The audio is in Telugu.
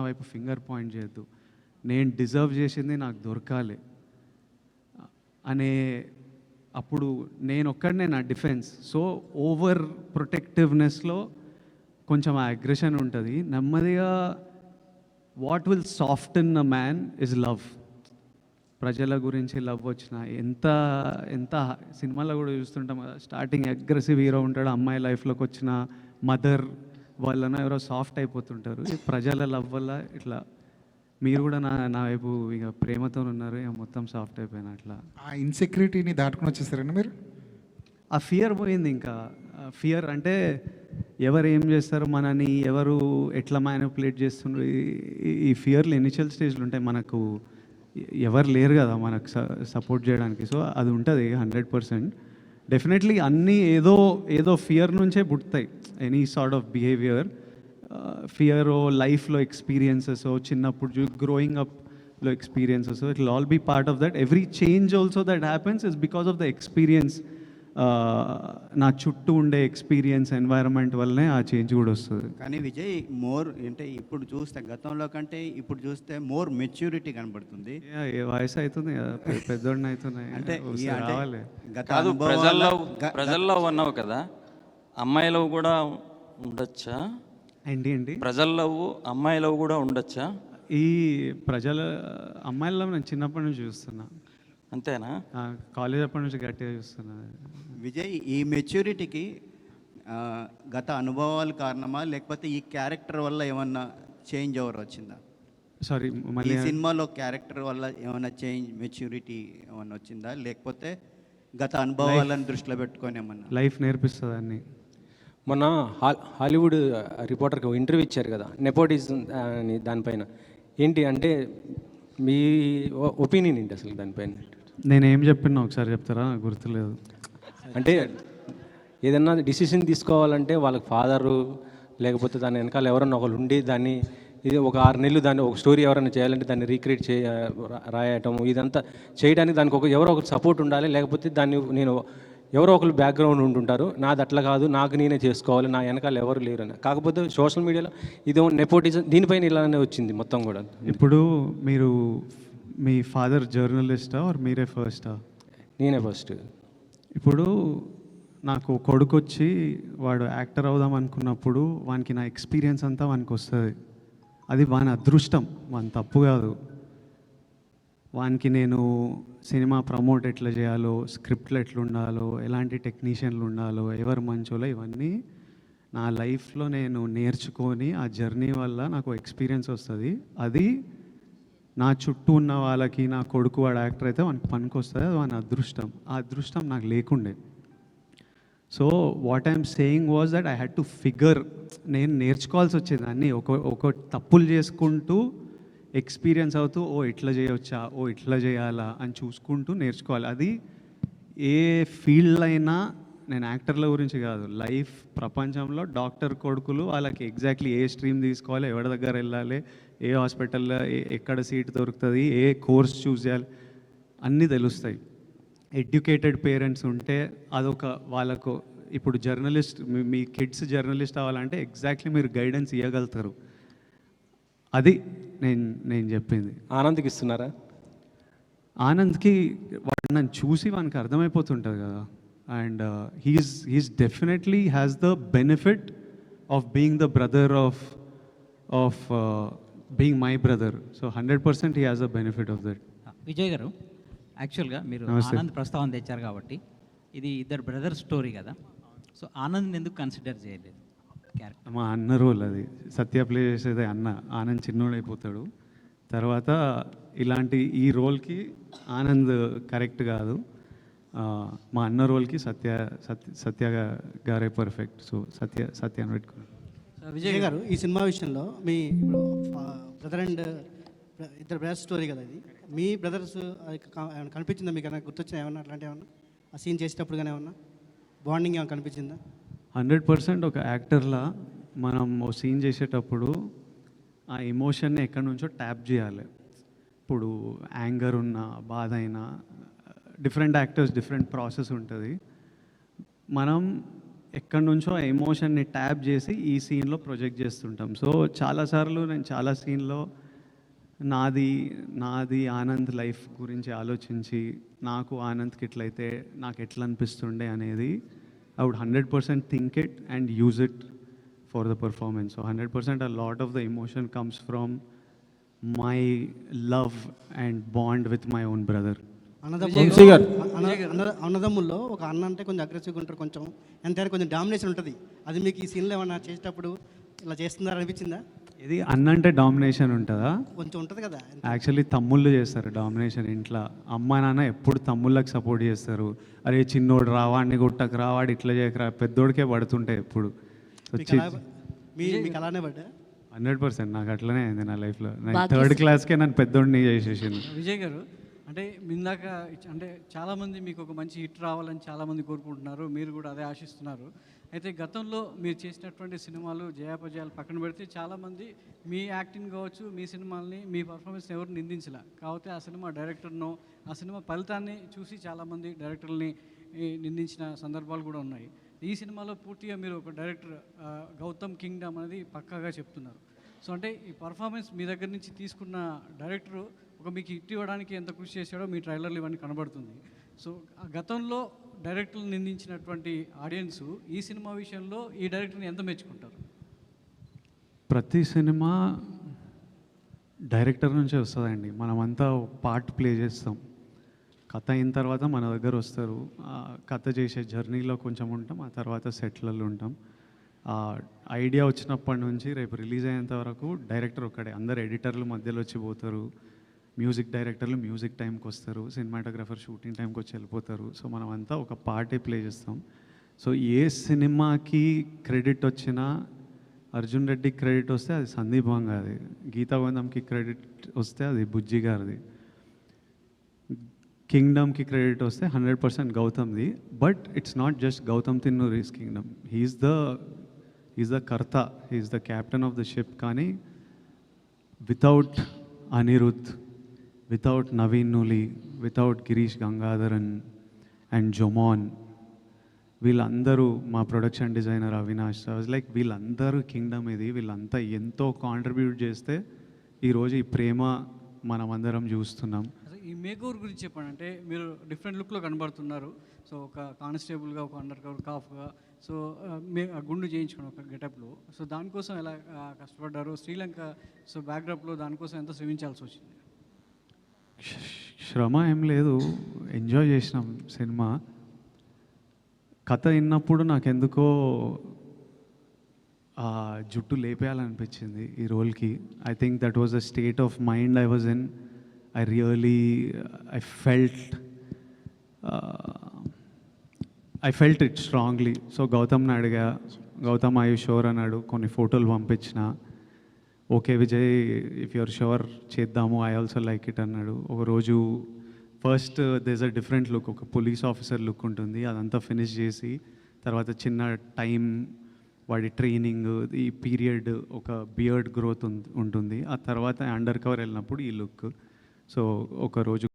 నా వైపు ఫింగర్ పాయింట్ చేయొద్దు. నేను డిజర్వ్ చేసింది నాకు దొరకాలి. అనే అప్పుడు నేను ఒక్కడనే నా డిఫెన్స్ సో ఓవర్ ప్రొటెక్టివ్నెస్లో కొంచెం ఆ అగ్రెషన్ ఉంటుంది. నెమ్మదిగా what will soft in a man is love ప్రజల గురించి లవ్ వచ్చిన ఎంత ఎంత సినిమాలో కూడా చూస్తుంటాం కదా స్టార్టింగ్ అగ్రెసివ్ హీరో ఉంటాడు అమ్మాయి లైఫ్లోకి వచ్చిన మదర్ వలన ఎవరో సాఫ్ట్ అయిపోతుంటారు. ప్రజల లవ్ వల్ల ఇట్లా మీరు కూడా నా నా వైపు ఇక ప్రేమతో ఉన్నారు. ఇక మొత్తం సాఫ్ట్ అయిపోయినా అట్లా. ఆ ఇన్సెక్యూరిటీని దాటుకుని వచ్చేసారండి మీరు? ఆ ఫియర్ పోయింది ఇంకా. ఫియర్ అంటే ఎవరు ఏం చేస్తారు మనని ఎవరు ఎట్లా మ్యానిపులేట్ చేస్తుండ్రు? ఈ- ఈ ఫియర్లు ఇనిషియల్ స్టేజ్లు ఉంటాయి. మనకు ఎవరు లేరు కదా మనకు సపోర్ట్ చేయడానికి. సో అది ఉంటుంది హండ్రెడ్ పర్సెంట్. డెఫినెట్లీ అన్నీ ఏదో ఏదో ఫియర్ నుంచే పుడతాయి. Any sort of behaviour fear లైఫ్లో ఎక్స్పీరియన్సెస్ చిన్నప్పుడు growing అప్లో experiences it all be part of that every change also that happens is because of the experience నా చుట్టూ ఉండే ఎక్స్పీరియన్స్ ఎన్వైరన్మెంట్ వల్లనే ఆ చేంజ్ కూడా వస్తుంది. కానీ విజయ్ మోర్ అంటే ఇప్పుడు చూస్తే గతంలో కంటే ఇప్పుడు చూస్తే మోర్ మెచ్యూరిటీ కనబడుతుంది. వయసు అవుతుంది పెద్దోడిని అవుతున్నాయి అంటే ప్రజల్లో అన్నావు కదా. అమ్మాయిలో కూడా ఉండొచ్చా? ఏంటి ఏంటి? ప్రజల్లో అమ్మాయిలో కూడా ఉండొచ్చా? ఈ ప్రజల అమ్మాయిల్లో నేను చిన్నప్పటి నుంచి చూస్తున్నా. అంతేనా? కాలేజ్ అప్పటి నుంచి గట్టిగా చూస్తున్నా. విజయ్ ఈ మెచ్యూరిటీకి ఆ, గత అనుభవాలు కారణమా? లేకపోతే ఈ క్యారెక్టర్ వల్ల ఏమన్నా చేంజ్ ఓవర్ వచ్చిందా? సారీ ఈ మళ్ళీ సినిమాలో క్యారెక్టర్ వల్ల ఏమైనా చేంజ్ మెచ్యూరిటీ ఏమన్నా వచ్చిందా? లేకపోతే గత అనుభవాలను దృష్టిలో పెట్టుకొని ఏమన్నా? లైఫ్ నేర్పిస్తుంది అన్ని మొన్న హాలీవుడ్ రిపోర్టర్కి ఒక ఇంటర్వ్యూ ఇచ్చారు కదా నెపోటిజం అని దానిపైన. ఏంటి అంటే మీ ఒపీనియన్ ఏంటి అసలు దానిపైన? నేనేం చెప్పినా ఒకసారి చెప్తారా? గుర్తులేదు. అంటే ఏదన్నా డిసిషన్ తీసుకోవాలంటే వాళ్ళకి ఫాదరు లేకపోతే దాని వెనకాల ఎవరన్నా ఒకరు ఉండి దాన్ని ఇది ఒక ఆరు నెలలు దాన్ని ఒక స్టోరీ ఎవరైనా చేయాలంటే దాన్ని రీక్రియేట్ చేయ రా- రాయటం ఇదంతా చేయడానికి దానికి ఒక ఎవరో ఒకరు సపోర్ట్ ఉండాలి లేకపోతే దాన్ని నేను ఎవరో ఒకరు బ్యాక్గ్రౌండ్ ఉంటుంటారు. నాది అట్లా కాదు నాకు నేనే చేసుకోవాలి నా వెనకాల ఎవరు లేరు అని. కాకపోతే సోషల్ మీడియాలో ఇది నెపోటిజం దీనిపైన ఇలానే వచ్చింది మొత్తం కూడా. ఇప్పుడు మీరు మీ ఫాదర్ జర్నలిస్టా ఆర్ మీరే ఫస్టా నేనే ఫస్ట్ ఇప్పుడు నాకు కొడుకు వచ్చి వాడు యాక్టర్ అవుదాం అనుకున్నప్పుడు వానికి నా ఎక్స్పీరియన్స్ అంతా వానికి వస్తుంది. అది వాని అదృష్టం. వాని తప్పు కాదు. వానికి నేను సినిమా ప్రమోట్ ఎట్లా చేయాలో స్క్రిప్ట్లు ఎట్లుండాలో ఎలాంటి టెక్నీషియన్లు ఉండాలో ఎవరు మంచోలో ఇవన్నీ నా లైఫ్లో నేను నేర్చుకొని ఆ జర్నీ వల్ల నాకు ఎక్స్పీరియన్స్ వస్తుంది. అది నా చుట్టూ ఉన్న వాళ్ళకి నా కొడుకు వాడు యాక్టర్ అయితే వానికి పనికి వస్తుంది అది వాని అదృష్టం. ఆ అదృష్టం నాకు లేకుండే. So what I'm saying was that I had to figure నేను నేర్చుకోవాల్సి వచ్చేదాన్ని. ఒక ఒక తప్పులు చేసుకుంటూ ఎక్స్పీరియన్స్ అవుతూ ఓ ఇట్లా చేయవచ్చా ఓ ఇట్లా చేయాలా? అని చూసుకుంటూ నేర్చుకోవాలి. అది ఏ ఫీల్డ్ అయినా నేను యాక్టర్ల గురించి కాదు. లైఫ్ ప్రపంచంలో డాక్టర్ కొడుకులు వాళ్ళకి ఎగ్జాక్ట్లీ ఏ స్ట్రీమ్ తీసుకోవాలి ఎవరి దగ్గర వెళ్ళాలి ఏ హాస్పిటల్లో ఏ- ఎక్కడ సీట్ దొరుకుతుంది ఏ కోర్స్ చూస్ చేయాలి అన్నీ తెలుస్తాయి. ఎడ్యుకేటెడ్ పేరెంట్స్ ఉంటే అదొక వాళ్ళకు ఇప్పుడు జర్నలిస్ట్ మీ- మీ కిడ్స్ జర్నలిస్ట్ అవ్వాలంటే ఎగ్జాక్ట్లీ మీరు గైడెన్స్ ఇవ్వగలుగుతారు అది నేను నేను చెప్పింది. ఆనంద్కి ఇస్తున్నారా ఆనంద్కి వాడు నన్ను చూసి వానికి అర్థమైపోతుంటుంది కదా. And he's he's definitely has the benefit of being the brother of of being my brother so hundred percent he has the benefit of that Vijay garu యాక్చువల్గా మీరు. ఆనంద్ ప్రస్తావన తెచ్చారు కాబట్టి ఇది ఇద్దరు బ్రదర్ స్టోరీ కదా. సో ఆనంద్ ఎందుకు కన్సిడర్ చేయలేదు? క్యారెక్టర్. మా అన్న రోల్ అది. సత్య ప్లే చేసేది అన్న. ఆనంద్ చిన్నోడైపోతాడు తర్వాత ఇలాంటి ఈ రోల్కి ఆనంద్ కరెక్ట్ కాదు. మా అన్న రోల్కి సత్య సత్య సత్య గారే పర్ఫెక్ట్. సో సత్య సత్య అని పెట్టుకున్నాను. విజయ్ గారు? ఈ సినిమా విషయంలో మీ ఇప్పుడు బ్రదర్ అండ్ ఇద్దరు బ్రదర్స్ స్టోరీ కదా ఇది. మీ బ్రదర్స్ కనిపించిందా? మీకు ఏమైనా గుర్తొచ్చిన ఏమన్నా అట్లాంటి ఏమన్నా? ఆ సీన్ చేసేటప్పుడు కానీ ఏమన్నా? బాండింగ్ ఏమైనా కనిపించిందా? హండ్రెడ్ పర్సెంట్ ఒక యాక్టర్లా మనం ఓ సీన్ చేసేటప్పుడు ఆ ఎమోషన్ని ఎక్కడి నుంచో ట్యాప్ చేయాలి. ఇప్పుడు యాంగర్ ఉన్న బాధ అయినా డిఫరెంట్ యాక్టర్స్ డిఫరెంట్ ప్రాసెస్ ఉంటుంది. మనం ఎక్కడి నుంచో ఆ ఎమోషన్ని ట్యాప్ చేసి ఈ సీన్లో ప్రొజెక్ట్ చేస్తుంటాం. సో చాలాసార్లు నేను చాలా సీన్లో నాది నాది ఆనంద్ లైఫ్ గురించి ఆలోచించి నాకు ఆనంద్కి ఎట్లయితే నాకు ఎట్లా అనిపిస్తుండే అనేది percent think it and use it for the performance so hundred percent a lot of the emotion comes from my love and bond with my own brother అన్నదమ్ముల్లో అన్న- అన్న- అన్నదమ్ముల్లో ఒక అన్న అంటే కొంచెం అగ్రెసివ్గా ఉంటారు కొంచెం. ఎంతైనా కొంచెం డామినేషన్ ఉంటుంది. అది మీకు ఈ సీన్లో ఏమన్నా చేసేటప్పుడు ఇలా చేస్తున్నారు అనిపించిందా? ఇది అన్న అంటే డామినేషన్ ఉంటుందా? కొంచెం ఉంటుంది కదా యాక్చువల్లీ తమ్ముళ్ళు చేస్తారు డామినేషన్ ఇంట్లో. అమ్మ నాన్న ఎప్పుడు తమ్ముళ్ళకి సపోర్ట్ చేస్తారు. అరే చిన్నోడు రావాడిని గుట్టకు రావాడు ఇట్లా చేయకరా పెద్దోడికే పడుతుంటాయి ఎప్పుడు. మీకు అలానే పడ్డా? Hundred percent. నాకు అట్లనే అయింది నా లైఫ్లో నేను థర్డ్ క్లాస్కే నన్ను పెద్దోడిని చేసేసింది విజయ్ గారు అంటే ఇందాక అంటే చాలామంది మీకు ఒక మంచి హిట్ రావాలని చాలామంది కోరుకుంటున్నారు. మీరు కూడా అదే ఆశిస్తున్నారు. అయితే గతంలో మీరు చేసినటువంటి సినిమాలు జయాపజయాలు పక్కన పెడితే చాలామంది మీ యాక్టింగ్ కావచ్చు మీ సినిమాల్ని మీ పర్ఫార్మెన్స్ ఎవరు నిందించలే. కాకపోతే ఆ సినిమా డైరెక్టర్ను ఆ సినిమా ఫలితాన్ని చూసి చాలామంది డైరెక్టర్ని నిందించిన సందర్భాలు కూడా ఉన్నాయి. ఈ సినిమాలో పూర్తిగా మీరు ఒక డైరెక్టర్ గౌతమ్ కింగ్డమ్ అనేది పక్కాగా చెప్తున్నారు. సో అంటే ఈ పర్ఫార్మెన్స్ మీ దగ్గర నుంచి తీసుకున్న డైరెక్టర్ ఒక మీకు హిట్ ఇవ్వడానికి ఎంత కృషి చేశాడో మీ ట్రైలర్లు ఇవన్నీ కనబడుతుంది. సో ఆ గతంలో డైరెక్టర్లు నిందించినటువంటి ఆడియన్స్ ఈ సినిమా విషయంలో ఈ డైరెక్టర్ని ఎంత మెచ్చుకుంటారు? ప్రతి సినిమా డైరెక్టర్ నుంచే వస్తుందండి. మనమంతా పార్ట్ ప్లే చేస్తాం. కథ అయిన తర్వాత మన దగ్గర వస్తారు. కథ చేసే జర్నీలో కొంచెం ఉంటాం ఆ తర్వాత సెట్లలో ఉంటాం. ఆ ఐడియా వచ్చినప్పటి నుంచి రేపు రిలీజ్ అయ్యేంత వరకు డైరెక్టర్ ఒక్కడే అందరు ఎడిటర్లు మధ్యలో వచ్చి పోతారు. మ్యూజిక్ డైరెక్టర్లు మ్యూజిక్ టైంకి వస్తారు సినిమాటోగ్రఫర్ షూటింగ్ టైంకి వచ్చి వెళ్ళిపోతారు. సో మనం అంతా ఒక పార్టే ప్లే చేస్తాం. సో ఏ సినిమాకి క్రెడిట్ వచ్చినా అర్జున్ రెడ్డికి క్రెడిట్ వస్తే అది సందీప్ గారిది గీతా గోవిందంకి క్రెడిట్ వస్తే అది బుజ్జి గారిది. కింగ్డమ్కి క్రెడిట్ వస్తే hundred percent గౌతమ్ది. But it's not just Gowtam Tinnanuri's Kingdom. He's the is the కర్త he's the captain of the ship కానీ without Anirudh without Naveen Nooli without Girish Gangadharan and Jomon వీళ్ళందరూ మా production designer Avinash was like వీళ్ళందరూ కింగ్డమ్ ఇది. వీళ్ళంతా ఎంతో కాంట్రిబ్యూట్ చేస్తే ఈరోజు ఈ ప్రేమ మనమందరం చూస్తున్నాం. ఈ మేకూర్ గురించి చెప్పండి అంటే మీరు డిఫరెంట్ లుక్లో కనబడుతున్నారు. సో ఒక కానిస్టేబుల్గా ఒక అండర్ కవర్ కాఫ్గా సో ఆ, మీ ఆ గుండు చేయించుకుని ఒక గెటప్లో సో దానికోసం ఎలా కష్టపడ్డారు? శ్రీలంక సో బ్యాక్డ్రాప్లో దానికోసం ఎంత శ్రమించాల్సి వచ్చింది? శ్రమ ఏం లేదు. ఎంజాయ్ చేసినాం సినిమా. కథ విన్నప్పుడు నాకెందుకో ఆ జుట్టు లేపేయాలనిపించింది ఈ రోల్కి. I think that was the state of mind I was in I really I felt I felt it strongly so గౌతమ్ని అడిగా. గౌతమ్ ఐ షోర్ అన్నాడు. కొన్ని ఫోటోలు పంపించిన. Okay Vijay if you're sure చేద్దాము ఐ ఆల్సో లైక్ ఇట్ అన్నాడు. ఒకరోజు first does a different look ఒక పోలీస్ ఆఫీసర్ లుక్ ఉంటుంది. అదంతా ఫినిష్ చేసి తర్వాత చిన్న టైం వాడి ట్రైనింగ్ ఈ పీరియడ్ ఒక బియర్డ్ గ్రోత్ ఉంటుంది. ఆ తర్వాత అండర్ కవర్ వెళ్ళినప్పుడు ఈ లుక్ సో ఒక రోజు